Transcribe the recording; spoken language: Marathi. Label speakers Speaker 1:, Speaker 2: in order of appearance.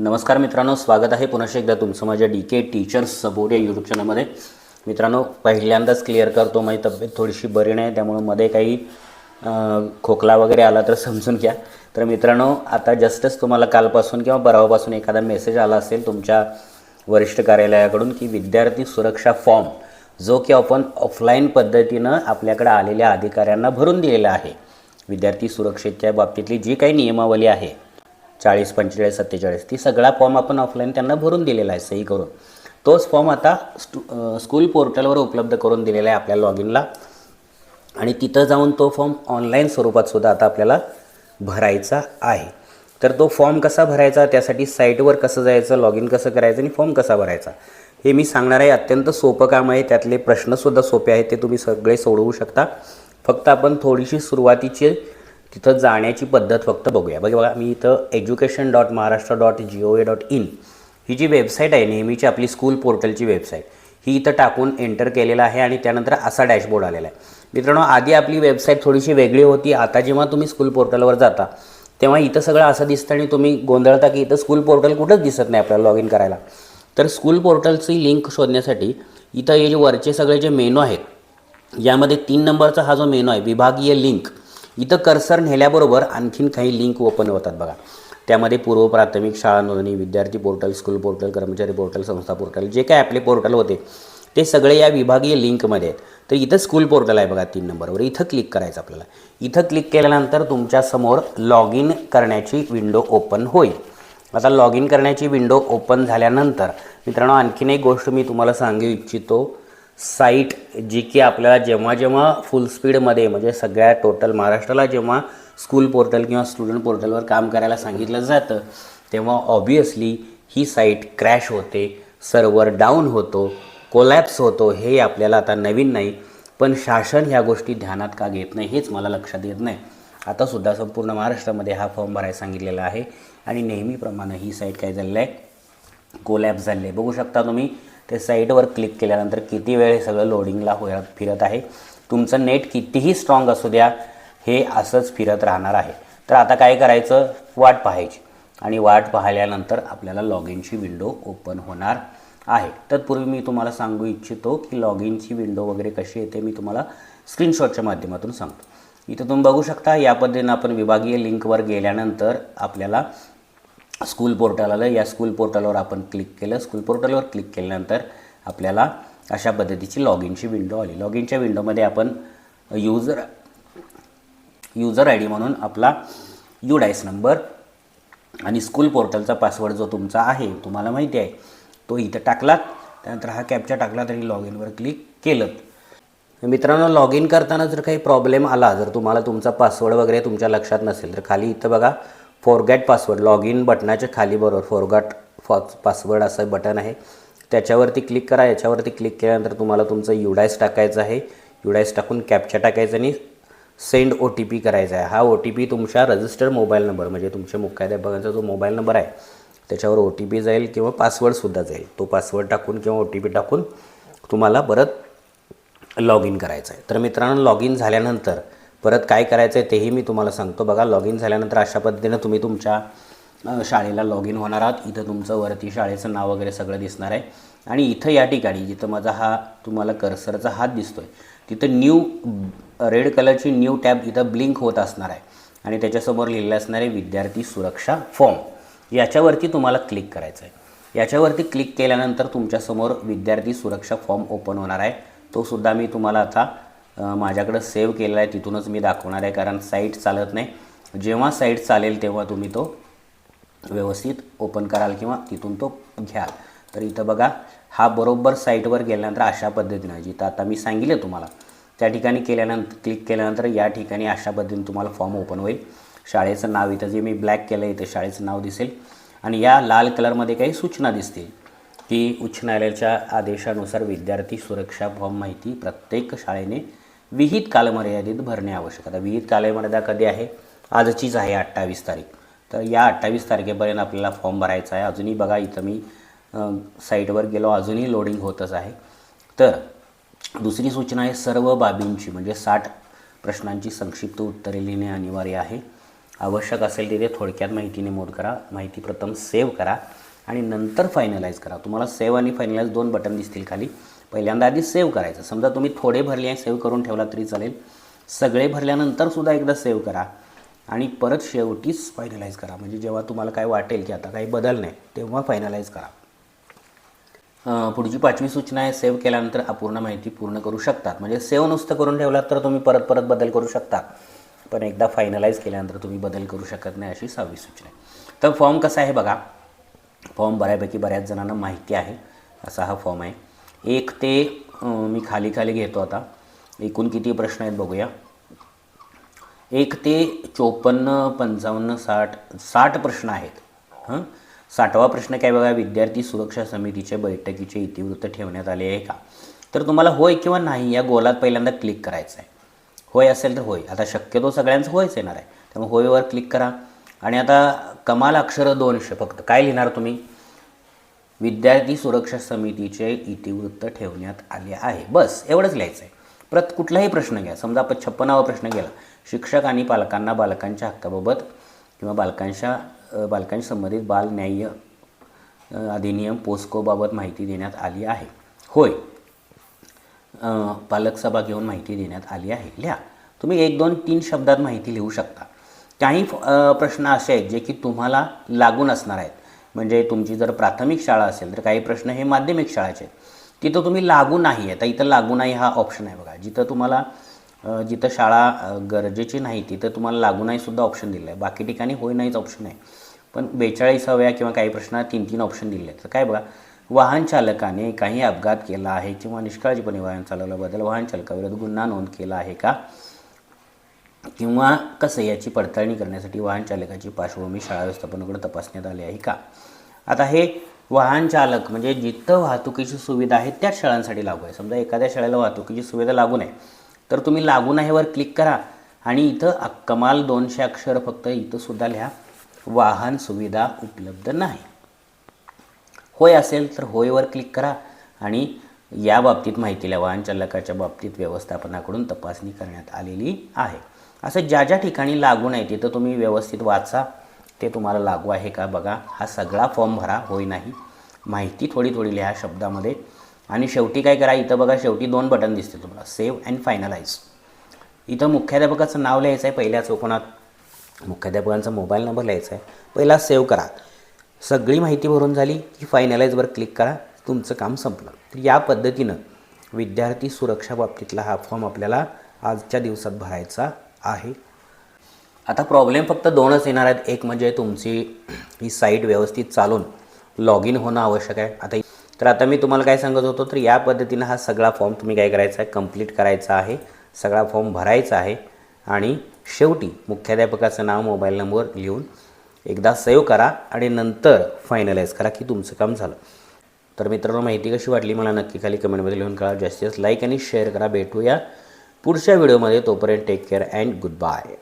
Speaker 1: नमस्कार मित्रांनो स्वागत आहे पुन्हा एकदा तुमचं माझ्या डी के टीचर्स सपोर्ट या यूट्यूब चॅनलमध्ये मित्रांनो पहिल्यांदाच क्लिअर करतो माझी तब्येत थोडीशी बरी नाही त्यामुळे मध्ये काही खोकला वगैरे आला तर समजून घ्या. तर मित्रांनो आता जस्टच तुम्हाला कालपासून किंवा परवापासून एखादा मेसेज आला असेल तुमच्या वरिष्ठ कार्यालयाकडून की विद्यार्थी सुरक्षा फॉर्म जो की आपण ऑफलाईन पद्धतीनं आपल्याकडे आलेल्या अधिकाऱ्यांना भरून दिलेला आहे. विद्यार्थी सुरक्षेच्या बाबतीतली जी काही नियमावली आहे चाळीस पंचेचाळीस सत्तेचाळीस ती सगळा फॉर्म आपण ऑफलाईन त्यांना भरून दिलेला आहे सही करून. तोच फॉर्म आता स्टू स्कूल पोर्टलवर उपलब्ध करून दिलेला आहे आपल्या लॉग इनला आणि तिथं जाऊन तो फॉर्म ऑनलाईन स्वरूपात सुद्धा आता आपल्याला भरायचा आहे. तर तो फॉर्म कसा भरायचा त्यासाठी साईटवर कसं जायचं लॉग इन कसं करायचं आणि फॉर्म कसा भरायचा हे मी सांगणार आहे. अत्यंत सोपं काम आहे. त्यातले प्रश्नसुद्धा सोपे आहेत ते तुम्ही सगळे सोडवू शकता. फक्त आपण थोडीशी सुरुवातीची तिथं जाण्याची पद्धत फक्त बघूया. बघा बघा मी इथं education dot Maharashtra dot G O A dot in ही जी वेबसाईट आहे नेहमीची आपली स्कूल पोर्टलची वेबसाईट ही इथं टाकून एंटर केलेला आहे आणि त्यानंतर असा डॅशबोर्ड आलेला आहे. मित्रांनो आधी आपली वेबसाईट थोडीशी वेगळी होती. आता जेव्हा तुम्ही स्कूल पोर्टलवर जाता तेव्हा इथं सगळं असं दिसतं आणि तुम्ही गोंधळता की इथं स्कूल पोर्टल कुठंच दिसत नाही आपल्याला लॉग इन करायला. तर स्कूल पोर्टलची लिंक शोधण्यासाठी इथं हे जे वरचे सगळे जे मेनू आहेत यामध्ये तीन नंबरचा हा जो मेनू आहे विभागीय लिंक इथं कर्सर नेल्याबरोबर आणखीन काही लिंक ओपन होतात बघा. त्यामध्ये पूर्व प्राथमिक शाळा नोंदणी विद्यार्थी पोर्टल स्कूल पोर्टल कर्मचारी पोर्टल संस्था पोर्टल जे काय आपले पोर्टल होते ते सगळे या विभागीय लिंकमध्ये आहेत. तर इथं स्कूल पोर्टल आहे बघा तीन नंबरवर. इथं क्लिक करायचं आपल्याला. इथं क्लिक केल्यानंतर तुमच्यासमोर लॉग इन करण्याची विंडो ओपन होईल. आता लॉग इन करण्याची विंडो ओपन झाल्यानंतर मित्रांनो आणखीन एक गोष्ट मी तुम्हाला सांगू इच्छितो. साईट जी की आपल्याला जेव्हा जेव्हा फुल स्पीडमध्ये म्हणजे सगळ्या टोटल महाराष्ट्राला जेव्हा स्कूल पोर्टल किंवा स्टुडंट पोर्टलवर काम करायला सांगितलं जातं तेव्हा ऑब्वियसली ही साईट क्रॅश होते सर्व्हर डाऊन होतो कोलॅप्स होतो हे आपल्याला आता नवीन नाही. पण शासन ह्या गोष्टी ध्यानात का घेत नाही हेच मला लक्षात येत नाही. आतासुद्धा संपूर्ण महाराष्ट्रामध्ये हा फॉर्म भरायला सांगितलेला आहे. आणि नेहमीप्रमाणे ही साईट काय झालेलं आहे? कोलॅप्स झाले आहे. बघू शकता तुम्ही ते साईटवर क्लिक केल्यानंतर किती वेळ हे सगळं लोडिंगला हो फिरत आहे? तुमचं नेट कितीही स्ट्रॉंग असू द्या हे असंच फिरत राहणार आहे. तर आता काय करायचं? वाट पाहायची. आणि वाट पाहिल्यानंतर आपल्याला लॉग इनची विंडो ओपन होणार आहे. तत्पूर्वी मी तुम्हाला सांगू इच्छितो की लॉग इनची विंडो वगैरे कशी येते मी तुम्हाला स्क्रीनशॉटच्या माध्यमातून सांगतो. इथं तुम्ही बघू शकता या पद्धतीनं आपण विभागीय लिंकवर गेल्यानंतर आपल्याला स्कूल पोर्टल आलं या स्कूल पोर्टलवर आपण क्लिक केलं. स्कूल पोर्टलवर क्लिक केल्यानंतर आपल्याला अशा पद्धतीची लॉग इनची विंडो आली. लॉग इनच्या विंडोमध्ये आपण युजर युजर आय डी म्हणून आपला यू डायस नंबर आणि स्कूल पोर्टलचा पासवर्ड जो तुमचा आहे तुम्हाला माहिती आहे तो इथं टाकलात त्यानंतर हा कॅपचा टाकला तरी लॉग इनवर क्लिक केलं. मित्रांनो लॉग इन करताना जर काही प्रॉब्लेम आला जर तुम्हाला तुमचा पासवर्ड वगैरे तुमच्या लक्षात नसेल तर खाली इथं बघा फॉरगॅट पासवर्ड लॉग इन बटनाच्या खाली बरोबर फॉरगॅट फॉ पासवर्ड असं बटन आहे. त्याच्यावरती क्लिक करा. याच्यावरती क्लिक केल्यानंतर तुम्हाला तुमचं युडायस टाकायचं आहे. युडायस टाकून कॅपचा टाकायचं आणि सेंड ओ टी पी करायचा आहे. हा ओ टी पी तुमच्या रजिस्टर्ड मोबाईल नंबर म्हणजे तुमच्या मुख्याध्यापकांचा जो मोबाईल नंबर आहे त्याच्यावर ओ टी पी जाईल किंवा पासवर्डसुद्धा जाईल. तो पासवर्ड टाकून किंवा ओ टी पी टाकून तुम्हाला परत लॉग इन करायचं आहे. तर मित्रांनो लॉग इन झाल्यानंतर परत काय करायचं आहे तेही मी तुम्हाला सांगतो. बघा लॉग इन झाल्यानंतर अशा पद्धतीनं तुम्ही तुमच्या शाळेला लॉग इन होणार आहात. इथं तुमचं वरती शाळेचं नाव वगैरे सगळं दिसणार आहे. आणि इथं या ठिकाणी जिथं माझा हा तुम्हाला कर्सरचा हात दिसतो आहे तिथं न्यू रेड कलरची न्यू टॅब इथं ब्लिंक होत असणार आहे. आणि त्याच्यासमोर लिहिलेलं असणार आहे विद्यार्थी सुरक्षा फॉर्म याच्यावरती तुम्हाला क्लिक करायचं आहे याच्यावरती क्लिक केल्यानंतर तुमच्यासमोर विद्यार्थी सुरक्षा फॉर्म ओपन होणार आहे. तो सुद्धा मी तुम्हाला आता माझ्याकडं सेव्ह केलेला आहे तिथूनच मी दाखवणार आहे कारण साईट चालत नाही. जेव्हा साईट चालेल तेव्हा तुम्ही तो व्यवस्थित ओपन कराल किंवा तिथून तो घ्याल. तर इथं बघा हा बरोबर साईटवर गेल्यानंतर अशा पद्धतीनं जिथं आता मी सांगितलं तुम्हाला त्या ठिकाणी केल्यानंतर क्लिक केल्यानंतर या ठिकाणी अशा पद्धतीने तुम्हाला फॉर्म ओपन होईल. शाळेचं नाव इथं जे मी ब्लॅक केलं इथं शाळेचं नाव दिसेल. आणि या लाल कलरमध्ये काही सूचना दिसतील. की उच्च न्यायालयाच्या आदेशानुसार विद्यार्थी सुरक्षा फॉर्म माहिती प्रत्येक शाळेने विहित कालमर्यादित भरणे आवश्यक. आता विहित कालमर्यादा कधी आहे? आजचीच आहे अठ्ठावीस तारीख. तर या अठ्ठावीस तारखेपर्यंत आपल्याला फॉर्म भरायचा आहे. अजूनही बघा इथं मी साईटवर गेलो अजूनही लोडिंग होतच आहे. तर दुसरी सूचना आहे सर्व बाबींची म्हणजे साठ प्रश्नांची संक्षिप्त उत्तरे लिहिणे अनिवार्य आहे. आवश्यक असेल तिथे थोडक्यात माहिती नमूद करा. माहिती प्रथम सेव्ह करा आणि नंतर फायनलाईज करा. तुम्हाला सेव्ह आणि फायनलाईज दोन बटन दिसतील खाली. पहिल्यांदा आधी सेव्ह करायचं. समजा तुम्ही थोडे भरले आहे सेव्ह करून ठेवला तरी चालेल. सगळे भरल्यानंतर सुद्धा एकदा सेव्ह करा आणि परत शेवटीच फायनलाईज करा. म्हणजे जेव्हा तुम्हाला काय वाटेल की आता काही बदल नाही तेव्हा फायनलाईज करा. पुढची पाचवी सूचना आहे सेव्ह केल्यानंतर अपूर्ण माहिती पूर्ण करू शकतात. म्हणजे सेव्ह नुसतं करून ठेवलात तर तुम्ही परत परत बदल करू शकता. पण एकदा फायनलाईज केल्यानंतर तुम्ही बदल करू शकत नाही अशी सहावी सूचना आहे. तर फॉर्म कसा आहे बघा. फॉर्म बऱ्यापैकी बऱ्याच जणांना माहिती आहे. असा हा फॉर्म आहे. एक ते मी खाली खाली घेतो आता. एकूण किती प्रश्न आहेत बघूया. एक ते चोपन्न पंचावन्न साठ साठ प्रश्न आहेत. हं? साठवा प्रश्न काय बघा विद्यार्थी सुरक्षा समितीच्या बैठकीचे इतिवृत्त ठेवण्यात आले आहे का? तर तुम्हाला होय किंवा नाही या गोलात पहिल्यांदा क्लिक करायचं आहे होय असेल तर होय. आता शक्यतो सगळ्यांचं होयच येणार आहे. त्यामुळे होयवर क्लिक करा. आणि आता कमाल अक्षरं दोनशे फक्त. काय लिहिणार तुम्ही? विद्यार्थी सुरक्षा समितीचे इतिवृत्त ठेवण्यात आले आहे. बस एवढंच लिहायचं आहे प्रत कुठलाही प्रश्न घ्या. समजा आपण छप्पनावा प्रश्न गेला शिक्षक आणि पालकांना बालकांच्या हक्काबाबत किंवा बालकांच्या बालकांशी संबंधित बाल न्याय अधिनियम पोस्कोबाबत माहिती देण्यात आली आहे. होय. पालक सभा घेऊन माहिती देण्यात आली आहे. लिहा. तुम्ही एक दोन तीन शब्दात माहिती लिहू शकता. काही प्रश्न असे आहेत जे की तुम्हाला लागून असणार आहेत. म्हणजे तुमची जर प्राथमिक शाळा असेल तर काही प्रश्न हे माध्यमिक शाळाचे आहेत. तिथं तुम्ही लागू नाही आहे. तर इथं लागू नाही हा ऑप्शन आहे बघा. जिथं तुम्हाला जिथं शाळा गरजेची नाही तिथं तुम्हाला लागू नाही सुद्धा ऑप्शन दिलं आहे. बाकी ठिकाणी होय नाहीच ऑप्शन आहे. पण बेचाळीसाव्या किंवा काही प्रश्नात तीन तीन ऑप्शन दिले आहेत. तर काय बघा वाहन चालकाने काही अपघात केला आहे किंवा निष्काळजीपणे वाहन चालवल्याबद्दल वाहन चालकाविरुद्ध गुन्हा नोंद केला आहे का? किंवा कसं याची पडताळणी करण्यासाठी वाहन चालकाची पार्श्वभूमी शाळा व्यवस्थापनाकडे तपासण्यात आली आहे का? आता हे वाहन चालक म्हणजे जिथं वाहतुकीची सुविधा आहे त्याच शाळांसाठी लागू आहे. समजा एखाद्या शाळेला वाहतुकीची सुविधा लागू नाही तर तुम्ही लागू आहेवर क्लिक करा आणि इथं अक्कमाल कमाल दोनशे अक्षर फक्त इथं सुद्धा लिहा वाहन सुविधा उपलब्ध नाही. होय असेल तर होयवर क्लिक करा आणि या बाबतीत माहितीला वाहन चालकाच्या बाबतीत व्यवस्थापनाकडून तपासणी करण्यात आलेली आहे. असं ज्या ज्या ठिकाणी लागू नाही तिथं तुम्ही व्यवस्थित वाचा ते तुम्हाला लागू आहे का बघा. हा सगळा फॉर्म भरा होय नाही. माहिती थोडी थोडी लिहा शब्दामध्ये. आणि शेवटी काय करा इथं बघा शेवटी दोन बटन दिसतील तुम्हाला सेव्ह अँड फायनलाइज. इथं मुख्याध्यापकाचं नाव लिहायचं आहे पहिल्या चौकोनात. मुख्याध्यापकांचा मोबाईल नंबर लिहायचा आहे. पहिला सेव्ह करा. सगळी माहिती भरून झाली की फायनलाईजवर क्लिक करा. तुमचं काम संपलं. तर या पद्धतीनं विद्यार्थी सुरक्षा बाबतीतला हा फॉर्म आपल्याला आजच्या दिवसात भरायचा आहे. आता प्रॉब्लेम फक्त दोनच येणार आहेत. एक म्हणजे तुमची ही साईट व्यवस्थित चालून लॉग इन होणं आवश्यक आहे. आता तर आता मी तुम्हाला काय सांगत होतो तर या पद्धतीनं हा सगळा फॉर्म तुम्ही काय करायचा आहे? कंप्लीट करायचा आहे. सगळा फॉर्म भरायचा आहे. आणि शेवटी मुख्याध्यापकाचं नाव मोबाईल नंबर लिहून एकदा सेव्ह करा आणि नंतर फायनलाईज करा की तुमचं काम झालं. तर मित्रांनो माहिती कशी वाटली? मला नक्की खाली कमेंटमध्ये लिहून कळा जास्तीत जास्त लाईक आणि शेअर करा. भेटूया पुढच्या व्हिडिओमध्ये तोपर्यंत take care and good bye